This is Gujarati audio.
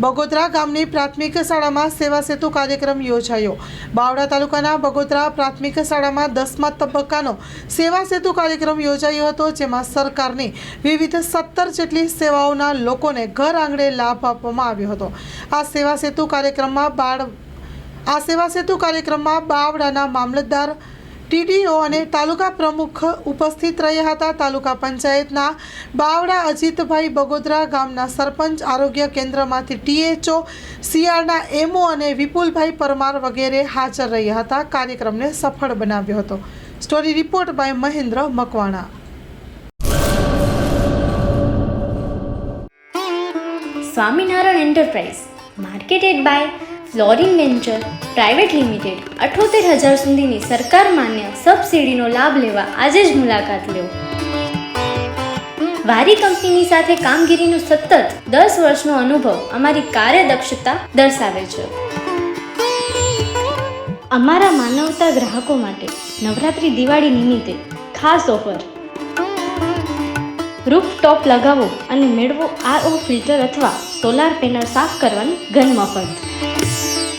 બગોદરા ગામની પ્રાથમિક શાળામાં સેવા સેતુ કાર્યક્રમ યોજાયો. બાવડા તાલુકાના બગોદરા પ્રાથમિક શાળામાં દસમા તબક્કાનો સેવા સેતુ કાર્યક્રમ યોજાયો હતો, જેમાં સરકારની વિવિધ સત્તર જેટલી સેવાઓના લોકોને ઘર આંગણે લાભ આપવામાં આવ્યો હતો. આ સેવા સેતુ કાર્યક્રમમાં બાળ આ સેવા સેતુ કાર્યક્રમમાં બાવડાના મામલતદાર ટીડીઓ અને તાલુકા પ્રમુખ ઉપસ્થિત રહ્યા હતા. તાલુકા પંચાયતના બાવડા અજીતભાઈ બગોદરા ગામના સરપંચ, આરોગ્ય કેન્દ્રમાંથી ટીએચઓ, સીઆરના એમઓ અને વિપુલભાઈ પરમાર વગેરે હાજર રહ્યા હતા. કાર્યક્રમને સફળ બનાવ્યો હતો. Story report by Mahendra Makwana. Swaminarayan enterprise, marketed by Florin venture private limited અઠોતેર હજાર સુધીની સરકાર માન્ય સબસિડીનો લાભ લેવા આજે જ મુલાકાત લો વારી કંપનીની સાથે કામગીરીનો સતત દસ વર્ષનો અનુભવ અમારી કાર્યદક્ષતા દર્શાવે છે. અમારા માનવતા ગ્રાહકો માટે નવરાત્રિ દિવાળી નિમિત્તે ખાસ ઓફર. રૂફ ટોપ લગાવો અને મેળવો આરઓ ફિલ્ટર અથવા સોલાર પેનલ સાફ કરવાની ઘન મફત.